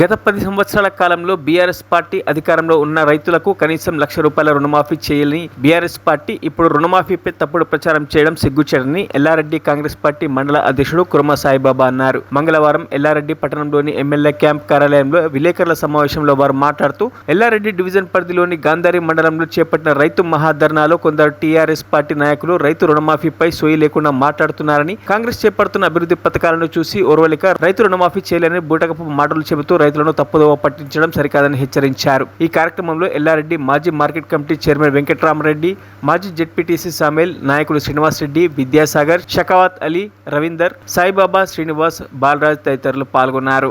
గత పది సంవత్సరాల కాలంలో బీఆర్ఎస్ పార్టీ అధికారంలో ఉన్న రైతులకు కనీసం లక్ష రూపాయల రుణమాఫీ చేయాలని బీఆర్ఎస్ పార్టీ ఇప్పుడు రుణమాఫీపై తప్పుడు ప్రచారం చేయడం సిగ్గుచేడని ఎల్లారెడ్డి కాంగ్రెస్ పార్టీ మండల అధ్యక్షుడు కురమ సాయిబాబా అన్నారు. మంగళవారం ఎల్లారెడ్డి పట్టణంలోని ఎమ్మెల్యే క్యాంప్ కార్యాలయంలో విలేకరుల సమావేశంలో వారు మాట్లాడుతూ ఎల్లారెడ్డి డివిజన్ పరిధిలోని గాంధారి మండలంలో చేపట్టిన రైతు మహాధర్నాలో కొందరు టీఆర్ఎస్ పార్టీ నాయకులు రైతు రుణమాఫీపై సోయి లేకుండా మాట్లాడుతున్నారని కాంగ్రెస్ చేపడుతున్న అభివృద్ధి పథకాలను చూసి ఓర్వలిక రైతు రుణమాఫీ చేయాలని బూటకపు మాటలు చెబుతూ రైతులను తప్పుదోవ పట్టించడం సరికాదని హెచ్చరించారు. ఈ కార్యక్రమంలో ఎల్లారెడ్డి మాజీ మార్కెట్ కమిటీ చైర్మన్ వెంకట్రామరెడ్డి మాజీ జెడ్పీటీసీ సామేల్ నాయకులు శ్రీనివాస్ రెడ్డి విద్యాసాగర్ షకావత్ అలీ రవీందర్ సాయిబాబా శ్రీనివాస్ బాలరాజ్ తదితరులు పాల్గొన్నారు.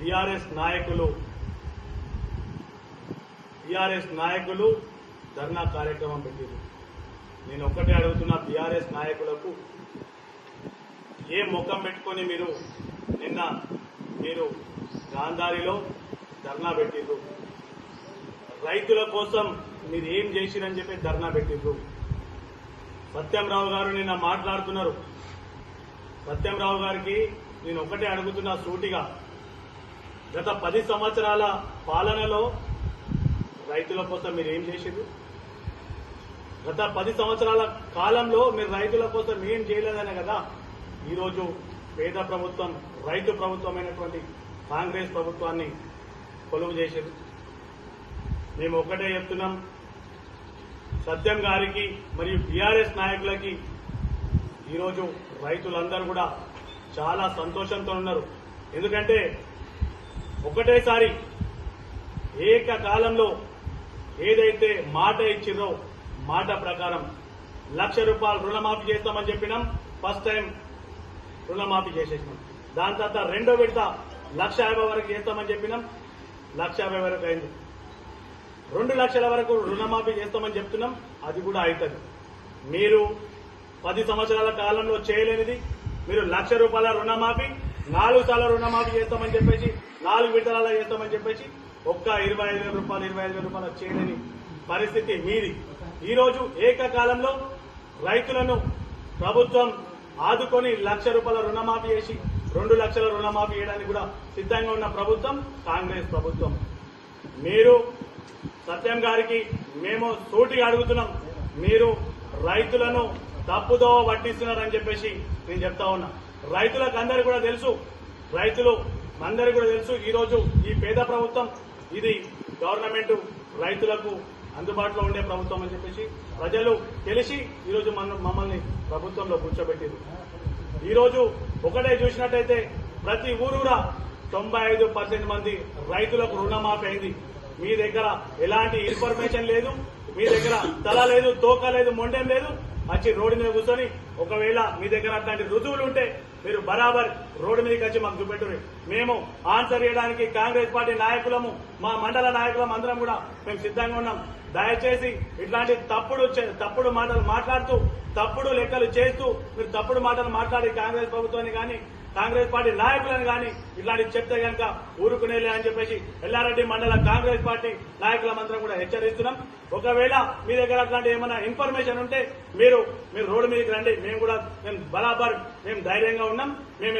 బీఆర్ఎస్ నాయకులు బీఆర్ఎస్ నాయకులు ధర్నా కార్యక్రమం పెట్టింది నేను ఒక్కటే అడుగుతున్నా బీఆర్ఎస్ నాయకులకు ఏ ముఖం పెట్టుకొని మీరు నిన్న మీరు గాంధారిలో ధర్నా పెట్టిండ్రు. రైతుల కోసం మీరు ఏం చేసిరని చెప్పి ధర్నా పెట్టిండ్రు. సత్యంరావు గారు నిన్న మాట్లాడుతున్నారు. సత్యంరావు గారికి నేను ఒకటే అడుగుతున్నా సూటిగా. గత పది సంవత్సరాల పాలనలో రైతుల కోసం మీరు ఏం చేసిండ్రు గత పది సంవత్సరాల కాలంలో మీరు రైతుల కోసం ఏం చేయలేదనే కదా? ఈరోజు పేద ప్రభుత్వం రైతు ప్రభుత్వమైనటువంటి కాంగ్రెస్ ప్రభుత్వాన్ని కొలువు చేసింది మేము ఒకటే చెప్తున్నాం సత్యం గారికి మరియు బీఆర్ఎస్ నాయకులకి ఈరోజు రైతులందరూ కూడా చాలా సంతోషంతో ఉన్నారు. ఎందుకంటే ఒకటేసారి ఏకకాలంలో ఏదైతే మాట ఇచ్చిరో మాట ప్రకారం లక్ష రూపాయలు రుణమాఫీ చేస్తామని చెప్పినాం ఫస్ట్ టైం రుణమాఫీ చేసేసినాం. దాని తర్వాత రెండో విడత లక్ష యాభై వరకు చేస్తామని చెప్పినాం. లక్ష యాభై వరకు అయింది. రెండు లక్షల వరకు రుణమాఫీ చేస్తామని చెప్తున్నాం. అది కూడా అవుతుంది మీరు పది సంవత్సరాల కాలంలో చేయలేనిది మీరు లక్ష రూపాయల రుణమాఫీ నాలుగు సార్లు రుణమాఫీ చేస్తామని చెప్పేసి నాలుగు విడతల చేస్తామని చెప్పేసి ఒక్క ఇరవై ఐదు వేల రూపాయలు ఇరవై ఐదు వేల రూపాయలు చేయలేని పరిస్థితి మీది. ఈరోజు ఏకకాలంలో రైతులను ప్రభుత్వం ఆదుకొని లక్ష రూపాయల రుణమాఫీ చేసి రెండు లక్షల రుణమాఫీ చేయడానికి కూడా సిద్ధంగా ఉన్న ప్రభుత్వం కాంగ్రెస్ ప్రభుత్వం. మీరు సత్యం గారికి మేము సూటిగా అడుగుతున్నాం. మీరు రైతులను తప్పుదో పట్టిస్తున్నారని చెప్పేసి నేను చెప్తా ఉన్నా. రైతులకు అందరు కూడా తెలుసు రైతులు అందరికీ కూడా తెలుసు ఈరోజు ఈ పేద ప్రభుత్వం ఇది గవర్నమెంట్ రైతులకు అందుబాటులో ఉండే ప్రభుత్వం అని చెప్పేసి ప్రజలు తెలిసి ఈరోజు మన మమ్మల్ని ప్రభుత్వంలో కూర్చోబెట్టింది ఈరోజు ఒకటే చూసినట్టయితే ప్రతి ఊరూరా తొంభై ఐదు పర్సెంట్ మంది రైతులకు రుణమాఫీ అయింది. మీ దగ్గర ఎలాంటి ఇన్ఫర్మేషన్ లేదు మీ దగ్గర తల లేదు తోక లేదు మొండెం లేదు. వచ్చి రోడ్డు మీద కూర్చొని ఒకవేళ మీ దగ్గర అట్లాంటి రుజువులు ఉంటే మీరు బరాబర్ రోడ్డు మీదకి వచ్చి మాకు చూపెట్టు మేము ఆన్సర్ చేయడానికి కాంగ్రెస్ పార్టీ నాయకులము మా మండల నాయకులం అందరం కూడా మేము సిద్ధంగా ఉన్నాం. దయచేసి ఇట్లాంటి తప్పుడు చే- తప్పుడు మాటలు మాట్లాడుతూ తప్పుడు లెక్కలు చేస్తూ మీరు తప్పుడు మాటలు మాట్లాడి కాంగ్రెస్ ప్రభుత్వాన్ని కానీ కాంగ్రెస్ పార్టీ నాయకులను కానీ ఇట్లాంటి చెప్తే కనుక ఊరుకునేలే అని చెప్పేసి ఎల్లారెడ్డి మండల కాంగ్రెస్ పార్టీ నాయకులమందరం కూడా హెచ్చరిస్తున్నాం. ఒకవేళ మీ దగ్గర అట్లాంటి ఏమైనా ఇన్ఫర్మేషన్ ఉంటే మీరు మీరు రోడ్డు మీదకి రండి. మేము కూడా మేము బరాబర్ మేము ధైర్యంగా ఉన్నాం. మేము